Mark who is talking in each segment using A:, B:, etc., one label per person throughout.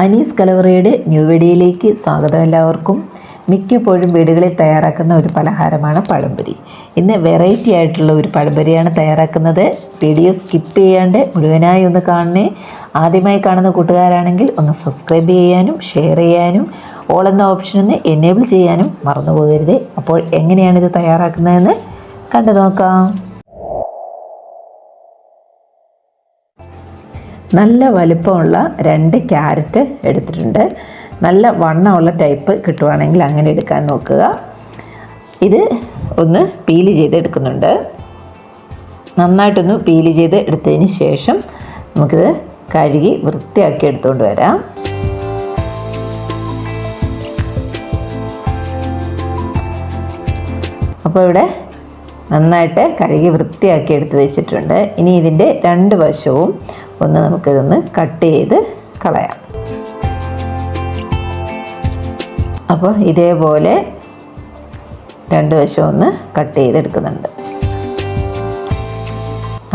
A: Anees കലവറയുടെ new വീഡിയോയിലേക്ക് സ്വാഗതം എല്ലാവർക്കും. മിക്കപ്പോഴും വീടുകളിൽ തയ്യാറാക്കുന്ന ഒരു പലഹാരമാണ് പഴംപൊരി. ഇന്ന് വെറൈറ്റി ആയിട്ടുള്ള ഒരു പഴംപൊരിയാണ് തയ്യാറാക്കുന്നത്. വീഡിയോ സ്കിപ്പ് ചെയ്യാണ്ട് മുഴുവനായി ഒന്ന് കാണണേ. ആദ്യമായി കാണുന്ന കൂട്ടുകാരാണെങ്കിൽ ഒന്ന് സബ്സ്ക്രൈബ് ചെയ്യാനും ഷെയർ ചെയ്യാനും ഓൾ എന്ന ഓപ്ഷൻ ഒന്ന് എനേബിൾ ചെയ്യാനും മറന്നു പോകരുത് അപ്പോൾ എങ്ങനെയാണ് ഇത് തയ്യാറാക്കുന്നതെന്ന് കണ്ടു നോക്കാം. നല്ല വലിപ്പമുള്ള രണ്ട് ക്യാരറ്റ് എടുത്തിട്ടുണ്ട്. നല്ല വണ്ണമുള്ള ടൈപ്പ് കിട്ടുവാണെങ്കിൽ അങ്ങനെ എടുക്കാൻ നോക്കുക. ഇത് ഒന്ന് പീൽ ചെയ്ത് എടുക്കുന്നുണ്ട്. നന്നായിട്ടൊന്ന് പീൽ ചെയ്ത് എടുത്തതിന് ശേഷം നമുക്കിത് കഴുകി വൃത്തിയാക്കി എടുത്തുകൊണ്ട് വരാം. അപ്പോൾ ഇവിടെ നന്നായിട്ട് കഴുകി വൃത്തിയാക്കി എടുത്ത് വെച്ചിട്ടുണ്ട്. ഇനി ഇതിന്റെ രണ്ട് വശവും ഒന്ന് നമുക്കിതൊന്ന് കട്ട് ചെയ്ത് കളയാം. അപ്പോൾ ഇതേപോലെ രണ്ട് വശം ഒന്ന് കട്ട് ചെയ്തെടുക്കുന്നുണ്ട്.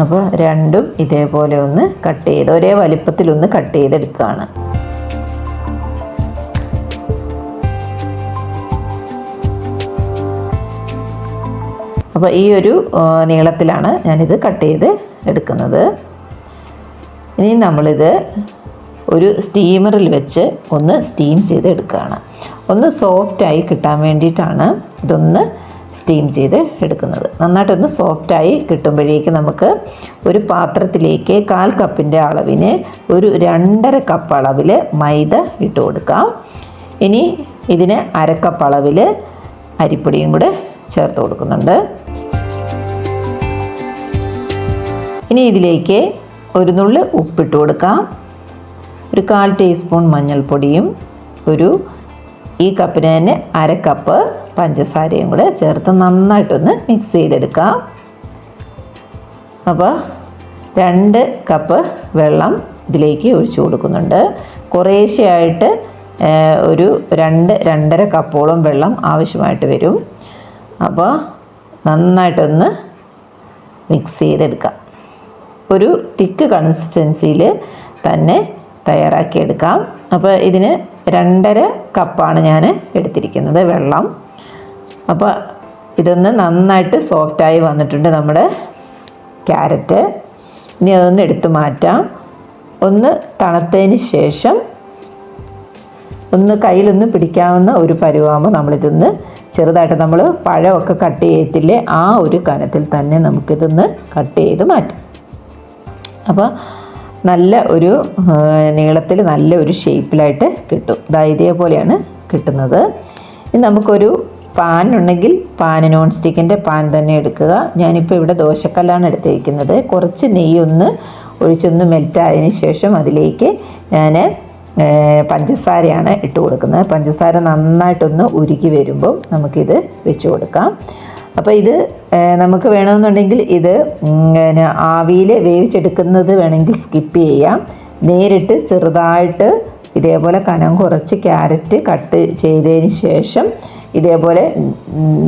A: അപ്പോൾ രണ്ടും ഇതേപോലെ ഒന്ന് കട്ട് ചെയ്ത് ഒരേ വലിപ്പത്തിലൊന്ന് കട്ട് ചെയ്തെടുക്കുകയാണ്. അപ്പോൾ ഈ ഒരു നീളത്തിലാണ് ഞാനിത് കട്ട് ചെയ്ത് എടുക്കുന്നത്. ഇനി നമ്മളിത് ഒരു സ്റ്റീമറിൽ വെച്ച് ഒന്ന് സ്റ്റീം ചെയ്ത് എടുക്കുകയാണ് ഒന്ന് സോഫ്റ്റായി കിട്ടാൻ വേണ്ടിയിട്ടാണ് ഇതൊന്ന് സ്റ്റീം ചെയ്ത് എടുക്കുന്നത്. നന്നായിട്ടൊന്ന് സോഫ്റ്റായി കിട്ടുമ്പോഴേക്ക് നമുക്ക് ഒരു പാത്രത്തിലേക്ക് കാൽ കപ്പിന്റെ അളവിന് ഒരു രണ്ടര കപ്പ് അളവിൽ മൈദ ഇട്ട് കൊടുക്കാം. ഇനി ഇതിന് അരക്കപ്പ് അളവിൽ അരിപ്പൊടിയും കൂടെ ചേർത്ത് കൊടുക്കുന്നുണ്ട്. ഇനി ഇതിലേക്ക് ഒരു നുള്ളി ഉപ്പിട്ട് കൊടുക്കാം. ഒരു കാൽ ടീസ്പൂൺ മഞ്ഞൾപ്പൊടിയും ഒരു ഈ കപ്പിന് തന്നെ അര കപ്പ് പഞ്ചസാരയും കൂടെ ചേർത്ത് നന്നായിട്ടൊന്ന് മിക്സ് ചെയ്തെടുക്കാം. അപ്പോൾ രണ്ട് കപ്പ് വെള്ളം ഇതിലേക്ക് ഒഴിച്ചു കൊടുക്കുന്നുണ്ട്. കുറേശ്ശെയായിട്ട് ഒരു രണ്ട് രണ്ടര കപ്പോളം വെള്ളം ആവശ്യമായിട്ട് വരും. അപ്പോൾ നന്നായിട്ടൊന്ന് മിക്സ് ചെയ്തെടുക്കാം. ഒരു തിക്ക് കൺസിസ്റ്റൻസിയിൽ തന്നെ തയ്യാറാക്കിയെടുക്കാം. അപ്പോൾ ഇതിന് രണ്ടര കപ്പാണ് ഞാൻ എടുത്തിരിക്കുന്നത് വെള്ളം. അപ്പോൾ ഇതൊന്ന് നന്നായിട്ട് സോഫ്റ്റായി വന്നിട്ടുണ്ട് നമ്മുടെ ക്യാരറ്റ് ഇനി അതൊന്ന് എടുത്തു മാറ്റാം. ഒന്ന് തണുത്തതിന് ശേഷം ഒന്ന് കയ്യിലൊന്ന് പിടിക്കാവുന്ന ഒരു പരുവാകുമ്പോൾ നമ്മളിതൊന്ന് ചെറുതായിട്ട് നമ്മൾ പഴമൊക്കെ കട്ട് ചെയ്യത്തില്ലേ ആ ഒരു കനത്തിൽ തന്നെ നമുക്കിതൊന്ന് കട്ട് ചെയ്ത് മാറ്റാം. അപ്പോൾ നല്ല ഒരു നീളത്തിൽ നല്ല ഒരു ഷേപ്പിലായിട്ട് കിട്ടും. ഇതാ ഇതേപോലെയാണ് കിട്ടുന്നത്. ഇനി നമുക്കൊരു പാൻ ഉണ്ടെങ്കിൽ പാൻ നോൺ സ്റ്റിക്കിന്റെ പാൻ തന്നെ എടുക്കുക. ഞാനിപ്പോൾ ഇവിടെ ദോശക്കല്ലാണ് എടുത്തിരിക്കുന്നത്. കുറച്ച് നെയ്യൊന്ന് ഒഴിച്ചൊന്ന് മെൽറ്റായതിന് ശേഷം അതിലേക്ക് ഞാൻ പഞ്ചസാരയാണ് ഇട്ട് കൊടുക്കുന്നത്. പഞ്ചസാര നന്നായിട്ടൊന്ന് ഉരുക്കി വരുമ്പോൾ നമുക്കിത് വെച്ച് കൊടുക്കാം. അപ്പോൾ ഇത് നമുക്ക് വേണമെന്നുണ്ടെങ്കിൽ ഇത് ആവിയിൽ വേവിച്ചെടുക്കുന്നത് വേണമെങ്കിൽ സ്കിപ്പ് ചെയ്യാം. നേരിട്ട് ചെറുതായിട്ട് ഇതേപോലെ കനം കുറച്ച് ക്യാരറ്റ് കട്ട് ചെയ്തതിന് ശേഷം ഇതേപോലെ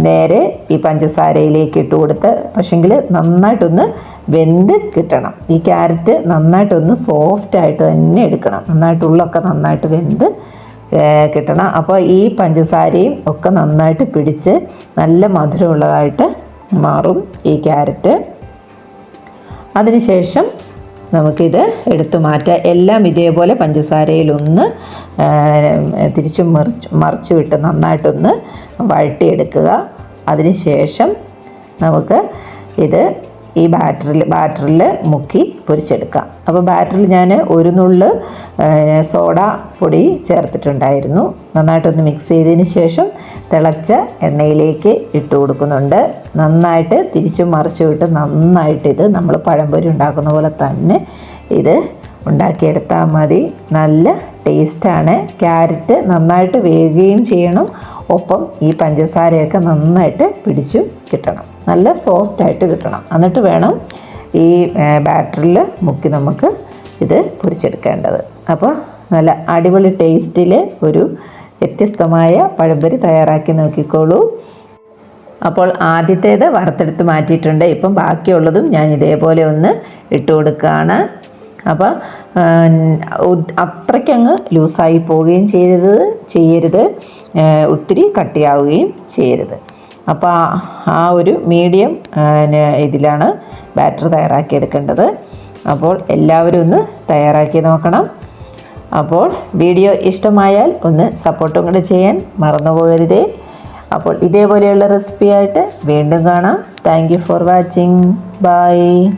A: നേരെ ഈ പഞ്ചസാരയിലേക്ക് ഇട്ട് കൊടുത്ത് പക്ഷെങ്കിൽ നന്നായിട്ടൊന്ന് വെന്ത് കിട്ടണം. ഈ ക്യാരറ്റ് നന്നായിട്ടൊന്ന് സോഫ്റ്റായിട്ട് തന്നെ എടുക്കണം. നന്നായിട്ട് ഉള്ളൊക്കെ നന്നായിട്ട് വെന്ത് കിട്ടണം. അപ്പോൾ ഈ പഞ്ചസാരയും ഒക്കെ നന്നായിട്ട് പിടിച്ച് നല്ല മധുരമുള്ളതായിട്ട് മാറും ഈ ക്യാരറ്റ്. അതിനുശേഷം നമുക്കിത് എടുത്തു മാറ്റാം. എല്ലാം ഇതേപോലെ പഞ്ചസാരയിലൊന്ന് തിരിച്ചു മറിച്ച് മറിച്ച് വിട്ട് നന്നായിട്ടൊന്ന് വഴട്ടിയെടുക്കുക അതിനുശേഷം നമുക്ക് ഇത് ഈ ബാറ്ററിൽ ബാറ്ററിൽ മുക്കി പൊരിച്ചെടുക്കാം. അപ്പോൾ ബാറ്ററിൽ ഞാൻ ഒരു നുള്ള് സോഡ പൊടി ചേർത്തിട്ടുണ്ടായിരുന്നു. നന്നായിട്ടൊന്ന് മിക്സ് ചെയ്തതിന് ശേഷം തിളച്ച എണ്ണയിലേക്ക് ഇട്ട് കൊടുക്കുന്നുണ്ട്. നന്നായിട്ട് തിരിച്ചു മറിച്ചു വിട്ട് നന്നായിട്ട് ഇത് നമ്മൾ പഴംപൊരി ഉണ്ടാക്കുന്ന പോലെ തന്നെ ഇത് ഉണ്ടാക്കിയെടുത്താൽ മതി. നല്ല ടേസ്റ്റാണ് ക്യാരറ്റ് നന്നായിട്ട് വേകുകയും ചെയ്യണം. ഒപ്പം ഈ പഞ്ചസാരയൊക്കെ നന്നായിട്ട് പിടിച്ചു കിട്ടണം. നല്ല സോഫ്റ്റായിട്ട് കിട്ടണം. എന്നിട്ട് വേണം ഈ ബാറ്ററിൽ മുക്കി നമുക്ക് ഇത് പൊരിച്ചെടുക്കേണ്ടത്. അപ്പോൾ നല്ല അടിപൊളി ടേസ്റ്റിൽ ഒരു വ്യത്യസ്തമായ പഴംപൊരി തയ്യാറാക്കി നോക്കിക്കോളൂ. അപ്പോൾ ആദ്യത്തേത് വറുത്തെടുത്ത് മാറ്റിയിട്ടുണ്ട്. ഇപ്പം ബാക്കിയുള്ളതും ഞാൻ ഇതേപോലെ ഒന്ന് ഇട്ട് കൊടുക്കുകയാണ് അപ്പോൾ അത്രയ്ക്കങ്ങ് ലൂസായി പോവുകയും ചെയ്യരുത് ചെയ്യരുത്. ഒത്തിരി കട്ടിയാവുകയും ചെയ്യരുത്. അപ്പോൾ ആ ഒരു മീഡിയം ഇതിലാണ് ബാറ്റർ തയ്യാറാക്കിയെടുക്കേണ്ടത് അപ്പോൾ എല്ലാവരും ഒന്ന് തയ്യാറാക്കി നോക്കണം. അപ്പോൾ വീഡിയോ ഇഷ്ടമായാൽ ഒന്ന് സപ്പോർട്ടും കൂടെ ചെയ്യാൻ മറന്നു പോകരുതേ. അപ്പോൾ ഇതേപോലെയുള്ള റെസിപ്പിയായിട്ട് വീണ്ടും കാണാം. Thank for watching. ബൈ.